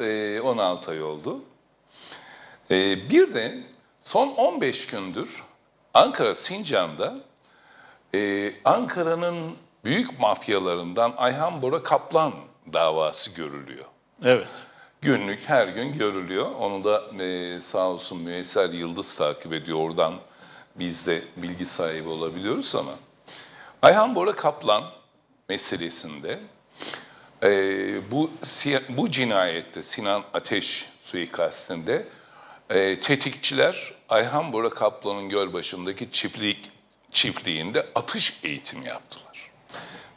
e, 16 ay oldu. E, bir de son 15 gündür Ankara Sincan'da e, Ankara'nın büyük mafyalarından Ayhan Bora Kaplan davası görülüyor. Evet. Günlük her gün görülüyor. Onu da e, sağ olsun Müesser Yıldız takip ediyor. Oradan biz de bilgi sahibi olabiliyoruz ama Ayhan Bora Kaplan meselesinde e, bu bu cinayette Sinan Ateş suikastinde e, tetikçiler Ayhan Bora Kaplan'ın Gölbaşı'ndaki çiftlik çiftliğinde atış eğitimi yaptılar.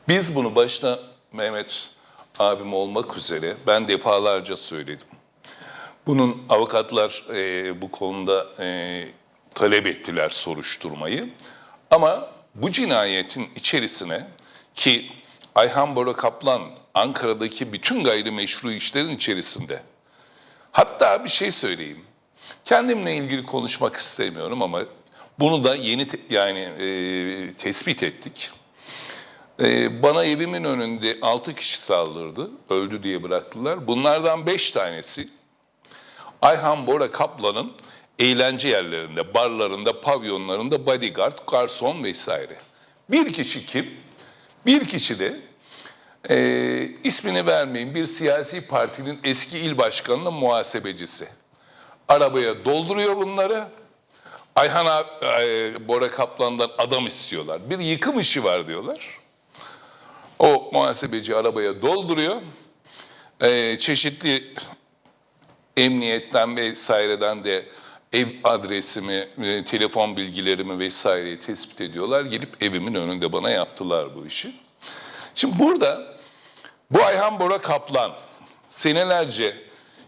Biz bunu başta Mehmet abim olmak üzere ben defalarca söyledim. Bunun avukatlar e, bu konuda e, talep ettiler soruşturmayı. Ama bu cinayetin içerisine ki Ayhan Bora Kaplan Ankara'daki bütün gayrimeşru işlerin içerisinde. Hatta bir şey söyleyeyim. Kendimle ilgili konuşmak istemiyorum ama bunu da yeni yani e, tespit ettik. Ee, bana evimin önünde 6 kişi saldırdı. Öldü diye bıraktılar. Bunlardan 5 tanesi Ayhan Bora Kaplan'ın eğlence yerlerinde, barlarında, pavyonlarında bodyguard, garson vesaire. Bir kişi kim? Bir kişi de e, ismini vermeyin bir siyasi partinin eski il başkanının muhasebecisi. Arabaya dolduruyor bunları. Ayhan abi- e, Bora Kaplan'dan adam istiyorlar. Bir yıkım işi var diyorlar. O muhasebeci arabaya dolduruyor. Ee, çeşitli emniyetten vesaireden de ev adresimi, e, telefon bilgilerimi vesaireyi tespit ediyorlar. Gelip evimin önünde bana yaptılar bu işi. Şimdi burada bu Ayhan Bora Kaplan senelerce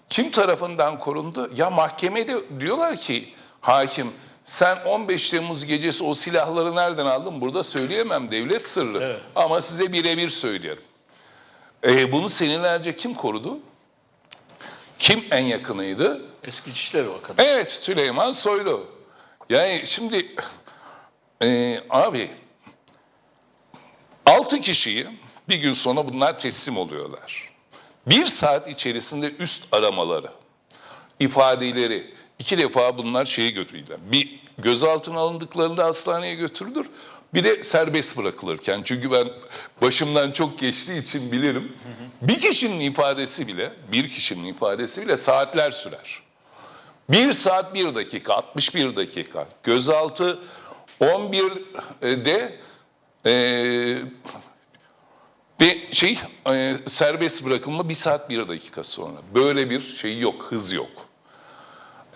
kim tarafından korundu? Ya mahkemede diyorlar ki hakim sen 15 Temmuz gecesi o silahları nereden aldın? Burada söyleyemem devlet sırrı. Evet. Ama size birebir söylerim. Ee, bunu senelerce kim korudu? Kim en yakınıydı? Eski İçişleri Bakanı. Evet Süleyman Soylu. Yani şimdi e, abi altı kişiyi bir gün sonra bunlar teslim oluyorlar. Bir saat içerisinde üst aramaları, ifadeleri iki defa bunlar şeye götürüldüler. Bir gözaltına alındıklarında hastaneye götürülür. Bir de serbest bırakılırken. Çünkü ben başımdan çok geçtiği için bilirim. Bir kişinin ifadesi bile, bir kişinin ifadesi bile saatler sürer. 1 saat 1 dakika, 61 dakika. Gözaltı 11'de e, ve şey e, serbest bırakılma 1 saat 1 dakika sonra. Böyle bir şey yok, hız yok.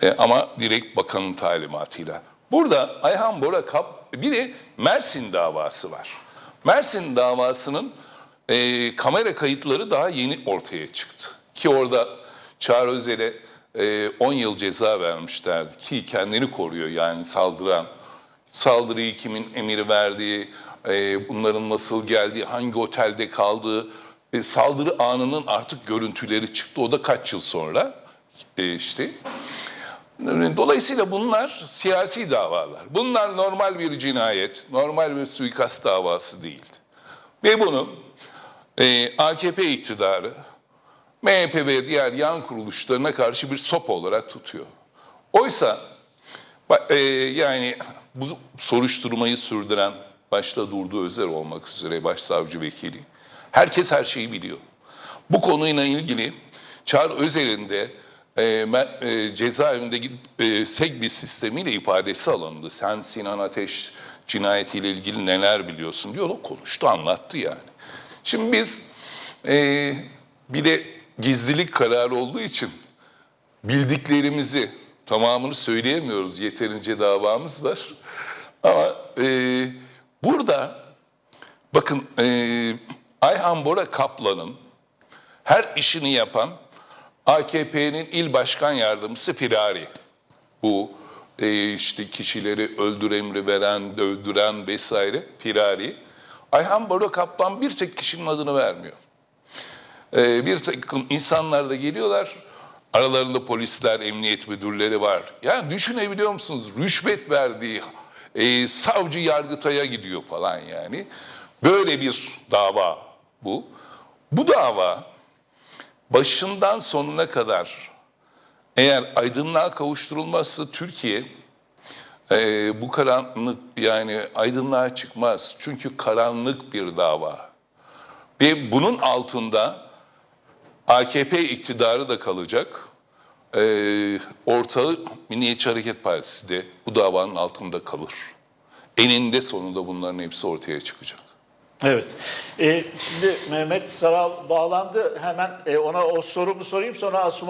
E, ama direkt bakanın talimatıyla. Burada Ayhan Bora Kap bir de Mersin davası var. Mersin davasının e, kamera kayıtları daha yeni ortaya çıktı. Ki orada Çağrı Özel'e e, 10 yıl ceza vermişlerdi ki kendini koruyor yani saldıran. Saldırıyı kimin emiri verdiği, e, bunların nasıl geldiği, hangi otelde kaldığı, e, saldırı anının artık görüntüleri çıktı. O da kaç yıl sonra e, işte. Dolayısıyla bunlar siyasi davalar. Bunlar normal bir cinayet, normal bir suikast davası değil. Ve bunu e, AKP iktidarı MHP ve diğer yan kuruluşlarına karşı bir sop olarak tutuyor. Oysa e, yani bu soruşturmayı sürdüren başta Durdu Özer olmak üzere başsavcı vekili herkes her şeyi biliyor. Bu konuyla ilgili Çağrı Özer'in de e, e, cezaevinde e, SEGBİ sistemiyle ifadesi alındı. Sen Sinan Ateş cinayetiyle ilgili neler biliyorsun diyor. O konuştu, anlattı yani. Şimdi biz e, bir de gizlilik kararı olduğu için bildiklerimizi tamamını söyleyemiyoruz. Yeterince davamız var. Ama e, burada bakın e, Ayhan Bora Kaplan'ın her işini yapan AKP'nin il başkan yardımcısı Firari. Bu e, işte kişileri öldür emri veren, dövdüren vesaire Firari. Ayhan Bora Kaplan bir tek kişinin adını vermiyor. E, bir takım insanlar da geliyorlar. Aralarında polisler, emniyet müdürleri var. Ya düşünebiliyor musunuz? Rüşvet verdiği e, savcı yargıtaya gidiyor falan yani. Böyle bir dava bu. Bu dava başından sonuna kadar eğer aydınlığa kavuşturulmazsa Türkiye e, bu karanlık yani aydınlığa çıkmaz. Çünkü karanlık bir dava. Ve bunun altında AKP iktidarı da kalacak. E, ortağı Milliyetçi Hareket Partisi de bu davanın altında kalır. Eninde sonunda bunların hepsi ortaya çıkacak. Evet. Ee, şimdi Mehmet Saral bağlandı. Hemen e, ona o sorumu sorayım sonra Asuman